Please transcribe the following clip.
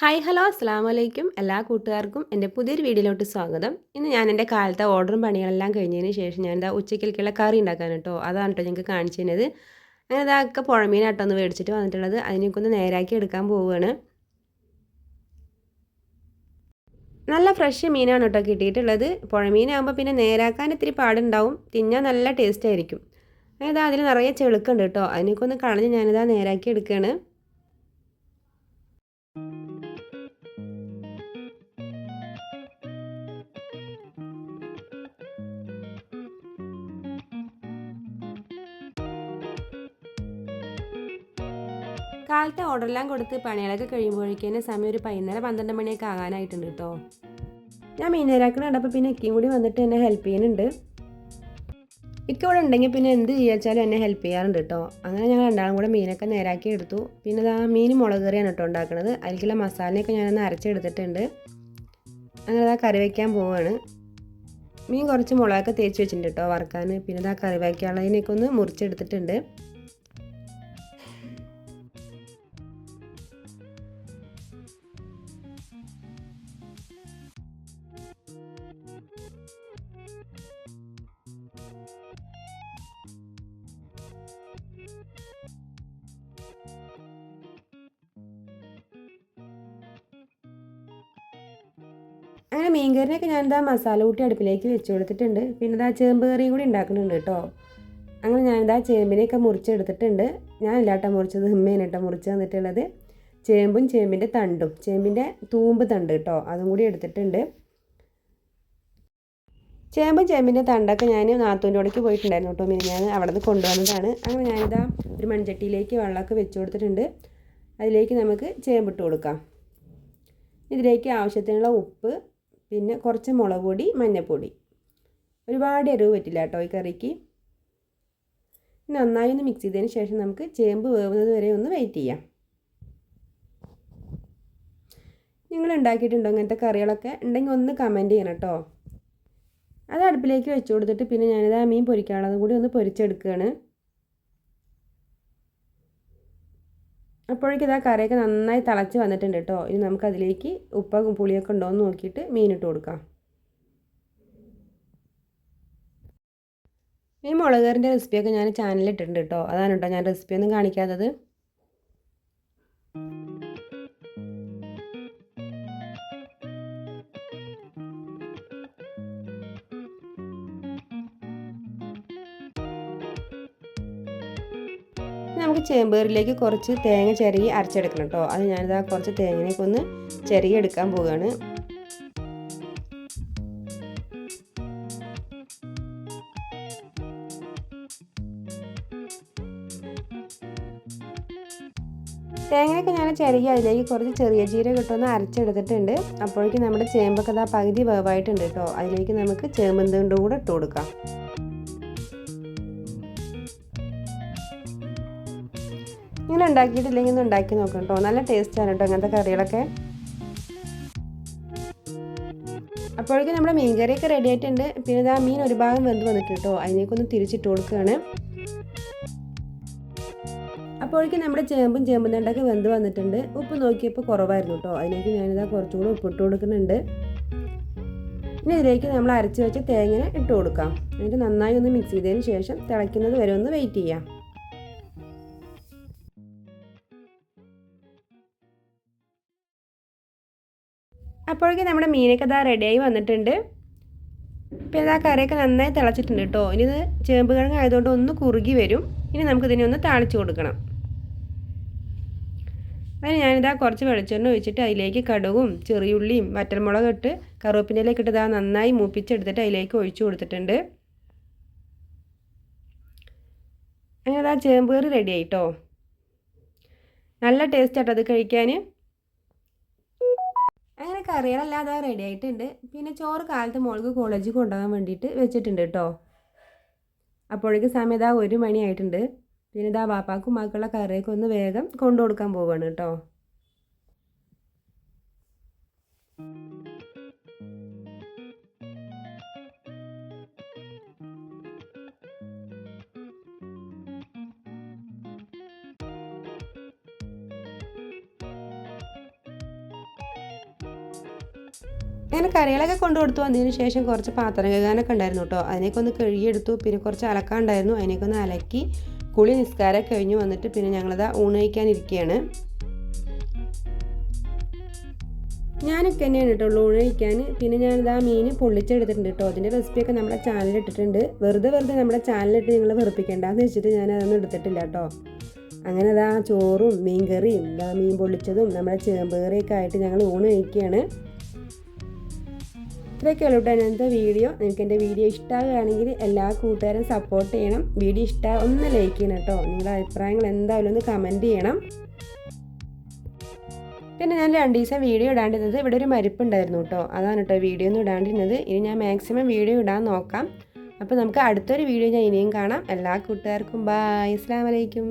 Hi hello അസ്സാം വലൈക്കും എല്ലാ കൂട്ടുകാർക്കും എന്റെ പുതിയൊരു വീഡിയോയിലോട്ട് സ്വാഗതം. ഇന്ന് ഞാൻ എന്റെ കാലത്തെ ഓർഡറും പണികളെല്ലാം കഴിഞ്ഞതിന് ശേഷം ഞാൻ എന്താ ഉച്ചയ്ക്കൽക്കുള്ള കറി ഉണ്ടാക്കാൻ കേട്ടോ. അതാണ് കേട്ടോ ഞങ്ങൾക്ക് കാണിച്ചു തരുന്നത്. അങ്ങനെ ഇതൊക്കെ പുഴമീനാട്ടോ ഒന്ന് മേടിച്ചിട്ട് വന്നിട്ടുള്ളത്. അതിനൊക്കെ ഒന്ന് നേരാക്കി എടുക്കാൻ പോവുകയാണ്. നല്ല ഫ്രഷ് മീനാണ് കേട്ടോ കിട്ടിയിട്ടുള്ളത്. പുഴമീനാകുമ്പോൾ പിന്നെ നേരാക്കാൻ ഇത്തിരി പാടുണ്ടാവും. തിന്നാൻ നല്ല ടേസ്റ്റ് ആയിരിക്കും. അതായത് അതിൽ നിറയെ ചെളുക്കുണ്ട് കേട്ടോ. അതിനൊക്കെ ഒന്ന് കളഞ്ഞ് ഞാനിതാ നേരാക്കി എടുക്കുകയാണ്. കാലത്തെ ഓർഡറെല്ലാം കൊടുത്ത് പണികളൊക്കെ കഴിയുമ്പോഴേക്കും സമയം ഒരു പതിനൊന്നര പന്ത്രണ്ട് മണിയൊക്കെ ആകാനായിട്ടുണ്ട് കേട്ടോ. ഞാൻ മീനേരാക്കണ കണ്ടപ്പോൾ പിന്നെ ഇക്കയും കൂടി വന്നിട്ട് എന്നെ ഹെൽപ്പ് ചെയ്യുന്നുണ്ട്. ഇക്ക ഇവിടെ ഉണ്ടെങ്കിൽ പിന്നെ എന്ത് ചെയ്യാച്ചാലും എന്നെ ഹെൽപ്പ് ചെയ്യാറുണ്ട് കേട്ടോ. അങ്ങനെ ഞങ്ങൾ രണ്ടാളും കൂടെ മീനൊക്കെ നേരാക്കി എടുത്തു. പിന്നെ ഇതാ മീൻ മുളക് കറിയാണ് കേട്ടോ ഉണ്ടാക്കുന്നത് അതിലേക്കുള്ള മസാലയൊക്കെ ഞാനൊന്ന് അരച്ചെടുത്തിട്ടുണ്ട്. അങ്ങനെ ഇതാ കറി വയ്ക്കാൻ പോവുകയാണ് മീൻ കുറച്ച് മുളകൊക്കെ തേച്ച് വെച്ചിട്ടുണ്ട് കേട്ടോ വറുക്കാൻ. പിന്നെ ഇതാ കറി വയ്ക്കാനുള്ളതിനൊക്കെ ഒന്ന് മുറിച്ചെടുത്തിട്ടുണ്ട്. അങ്ങനെ മീൻകറിനൊക്കെ ഞാൻ എന്താ മസാല കൂട്ടി അടുപ്പിലേക്ക് വെച്ച് കൊടുത്തിട്ടുണ്ട്. പിന്നെ ഇതാ ചേമ്പ് കറിയും കൂടി ഉണ്ടാക്കുന്നുണ്ട് കേട്ടോ. അങ്ങനെ ഞാനിതാ ചേമ്പിനെയൊക്കെ മുറിച്ചെടുത്തിട്ടുണ്ട്. ഞാൻ ഇല്ലാട്ടോ മുറിച്ചത് ഹിമ്മേനട്ടോ മുറിച്ച് തന്നിട്ടുള്ളത്. ചേമ്പും ചേമ്പിന്റെ തണ്ടും ചേമ്പിന്റെ തൂമ്പ് തണ്ട് കേട്ടോ അതും കൂടി എടുത്തിട്ടുണ്ട്. ചേമ്പും ചേമ്പിന്റെ തണ്ടൊക്കെ ഞാൻ നാത്തൂന്റെ കൂടേക്ക് പോയിട്ടുണ്ടായിരുന്നു കേട്ടോ മീൻ ഞാൻ അവിടെ നിന്ന് കൊണ്ടുവന്നതാണ്. അങ്ങനെ ഞാനിതാ ഒരു മൺചട്ടിയിലേക്ക് വെള്ളമൊക്കെ വെച്ച് കൊടുത്തിട്ടുണ്ട്. അതിലേക്ക് നമുക്ക് ചേമ്പിട്ട് കൊടുക്കാം. ഇതിലേക്ക് ആവശ്യത്തിനുള്ള ഉപ്പ് പിന്നെ കുറച്ച് മുളക് പൊടി മഞ്ഞൾപ്പൊടി. ഒരുപാട് എരിവ് പറ്റില്ല കേട്ടോ ഈ കറിക്ക്. നന്നായി ഒന്ന് മിക്സ് ചെയ്തതിന് ശേഷം നമുക്ക് ചേമ്പ് വേവുന്നത് വരെ ഒന്ന് വെയിറ്റ് ചെയ്യാം. നിങ്ങൾ ഉണ്ടാക്കിയിട്ടുണ്ടോ ഇങ്ങനത്തെ കറികളൊക്കെ? ഉണ്ടെങ്കിൽ ഒന്ന് കമന്റ് ചെയ്യണം കേട്ടോ. അത് അടുപ്പിലേക്ക് വെച്ച് കൊടുത്തിട്ട് പിന്നെ ഞാനിത് ആ മീൻ പൊരിക്കാനുള്ളതും കൂടി ഒന്ന് പൊരിച്ചെടുക്കുകയാണ്. അപ്പോഴേക്കും ഇതാ കറിയൊക്കെ നന്നായി തിളച്ച് വന്നിട്ടുണ്ട് കേട്ടോ. ഇനി നമുക്കതിലേക്ക് ഉപ്പും പുളിയൊക്കെ ഉണ്ടോ എന്ന് നോക്കിയിട്ട് മീനിട്ട് കൊടുക്കാം. ഈ മുളക് കറിന്റെ റെസിപ്പിയൊക്കെ ഞാൻ ചാനലിൽ ഇട്ടിട്ടുണ്ട് കേട്ടോ. അതാണ് കേട്ടോ ഞാൻ റെസിപ്പിയൊന്നും കാണിക്കാത്തത്. നമുക്ക് ചേമ്പേറിലേക്ക് കുറച്ച് തേങ്ങ ചിരകി അരച്ചെടുക്കണം കേട്ടോ. അത് ഞാനിതാ കുറച്ച് തേങ്ങയൊക്കെ ഒന്ന് ചിരകി എടുക്കാൻ പോവുകയാണ്. തേങ്ങയൊക്കെ ഞാൻ ചിരകി അതിലേക്ക് കുറച്ച് ചെറിയ ജീരകം കിട്ടുമെന്ന് അരച്ചെടുത്തിട്ടുണ്ട്. അപ്പോഴേക്കും നമ്മുടെ ചേമ്പൊക്കെ അതാ പകുതി വേവായിട്ടുണ്ട് കേട്ടോ. അതിലേക്ക് നമുക്ക് ചേമ്പന്തുണ്ടും കൂടെ ഇട്ട് കൊടുക്കാം. ഇങ്ങനെ ഉണ്ടാക്കിയിട്ടില്ലെങ്കിൽ ഒന്ന് ഉണ്ടാക്കി നോക്കണം കേട്ടോ. നല്ല ടേസ്റ്റാണ് കേട്ടോ അങ്ങനത്തെ കറികളൊക്കെ. അപ്പോഴേക്കും നമ്മുടെ മീൻ കറിയൊക്കെ റെഡി ആയിട്ടുണ്ട്. പിന്നെ ഇതാ മീൻ ഒരു ഭാഗം വെന്ത് വന്നിട്ട് കേട്ടോ. അതിനേക്കൊന്ന് തിരിച്ചിട്ട് കൊടുക്കുകയാണ്. അപ്പോഴേക്കും നമ്മുടെ ചേമ്പും ചേമ്പും തണ്ടൊക്കെ വെന്ത് വന്നിട്ടുണ്ട്. ഉപ്പ് നോക്കിയപ്പോൾ കുറവായിരുന്നു കേട്ടോ. അതിലേക്ക് ഞാനിതാ കുറച്ചുകൂടി ഉപ്പ് ഇട്ട് കൊടുക്കുന്നുണ്ട്. ഇനി ഇതിലേക്ക് നമ്മൾ അരച്ച് വെച്ച തേങ്ങ ഇട്ട് കൊടുക്കാം. എന്നിട്ട് നന്നായി ഒന്ന് മിക്സ് ചെയ്തതിന് ശേഷം തിളയ്ക്കുന്നത് വരെ ഒന്ന് വെയിറ്റ് ചെയ്യാം. അപ്പോഴേക്കും നമ്മുടെ മീനൊക്കെ ഇതാ റെഡിയായി വന്നിട്ടുണ്ട്. പിന്നെ ഇതാ കറിയൊക്കെ നന്നായി തിളച്ചിട്ടുണ്ട് കേട്ടോ ഇനി ഇത് ചേമ്പ് കിഴങ്ങ് ആയതുകൊണ്ട് ഒന്ന് കുറുകി വരും. ഇനി നമുക്ക് ഇതിനെ ഒന്ന് താളിച്ച് കൊടുക്കണം. അതിന് ഞാനിതാ കുറച്ച് വെളിച്ചെണ്ണ ഒഴിച്ചിട്ട് അതിലേക്ക് കടുകും ചെറിയുള്ളിയും വറ്റൽമുളക് ഇട്ട് കറുവേപ്പിന്റെയിലേക്ക് ഇട്ട് ഇതാ നന്നായി മൂപ്പിച്ചെടുത്തിട്ട് അതിലേക്ക് ഒഴിച്ചു കൊടുത്തിട്ടുണ്ട്. അങ്ങനെ ഇതാ ചേമ്പ് കറി റെഡി ആയിട്ടോ നല്ല ടേസ്റ്റ് ആട്ടോ അത് കഴിക്കാൻ. അങ്ങനെ കറികളെല്ലാം അതാ റെഡി ആയിട്ടുണ്ട്. പിന്നെ ചോറ് കാലത്ത് മോൾക്ക് കോളേജിൽ കൊണ്ടുപോകാൻ വേണ്ടിയിട്ട് വെച്ചിട്ടുണ്ട് കേട്ടോ അപ്പോഴേക്ക് സമയം ഇതാ ഒരു മണിയായിട്ടുണ്ട് പിന്നെ ഇതാ വാപ്പാക്കും മക്കളുടെ കറിയൊക്കെ ഒന്ന് വേഗം കൊണ്ടു കൊടുക്കാൻ പോവുകയാണ് കേട്ടോ അങ്ങനെ കറികളൊക്കെ കൊണ്ടു കൊടുത്തു. അതിന് ശേഷം കുറച്ച് പാത്രം കഴുകാനൊക്കെ ഉണ്ടായിരുന്നു കേട്ടോ. അതിനൊക്കെ ഒന്ന് കഴുകിയെടുത്തു. പിന്നെ കുറച്ച് അലക്കാണ്ടായിരുന്നു അതിനൊക്കെ ഒന്ന് അലക്കി കുളി നിസ്കാരം കഴിഞ്ഞ്. വന്നിട്ട് പിന്നെ ഞങ്ങളത് ഊണ് കഴിക്കാനിരിക്കുകയാണ് ഞാനൊക്കെ തന്നെയാണ് കേട്ടോ ഊണ് പിന്നെ ഞാനിത് ആ മീൻ പൊള്ളിച്ചെടുത്തിട്ടുണ്ട് കേട്ടോ. അതിന്റെ റെസിപ്പിയൊക്കെ നമ്മുടെ ചാനലിൽ ഇട്ടിട്ടുണ്ട്. വെറുതെ വെറുതെ നമ്മുടെ ചാനലിട്ട് നിങ്ങൾ വെറുപ്പിക്കേണ്ടെന്ന് വെച്ചിട്ട് ഞാൻ അതൊന്നും എടുത്തിട്ടില്ല കേട്ടോ. അങ്ങനെ അതാ ചോറും മീൻ കറിയും മീൻ പൊള്ളിച്ചതും നമ്മുടെ ചേമ്പ് കറിയൊക്കെ ആയിട്ട് ഞങ്ങൾ ഊണ് കഴിക്കുകയാണ്. ഇത്രയൊക്കെ ഉള്ളൂ ഇന്നത്തെ വീഡിയോ നിങ്ങൾക്ക് എന്റെ വീഡിയോ ഇഷ്ടമാകുകയാണെങ്കിൽ എല്ലാ കൂട്ടുകാരും സപ്പോർട്ട് ചെയ്യണം. വീഡിയോ ഇഷ്ടം ഒന്ന് ലൈക്ക് ചെയ്യണം കേട്ടോ. നിങ്ങളുടെ അഭിപ്രായങ്ങൾ എന്തായാലും ഒന്ന് കമന്റ് ചെയ്യണം. പിന്നെ ഞാൻ രണ്ട് ദിവസം വീഡിയോ ഇടാണ്ടിരുന്നത് ഇവിടെ ഒരു മരിപ്പുണ്ടായിരുന്നു കേട്ടോ. അതാണ് കേട്ടോ വീഡിയോ ഒന്നും ഇടാണ്ടിരുന്നത്. ഇനി ഞാൻ മാക്സിമം വീഡിയോ ഇടാൻ നോക്കാം. അപ്പോൾ നമുക്ക് അടുത്തൊരു വീഡിയോ ഞാൻ ഇനിയും കാണാം. എല്ലാ കൂട്ടുകാർക്കും ബായ് അസ്സാം വലൈക്കും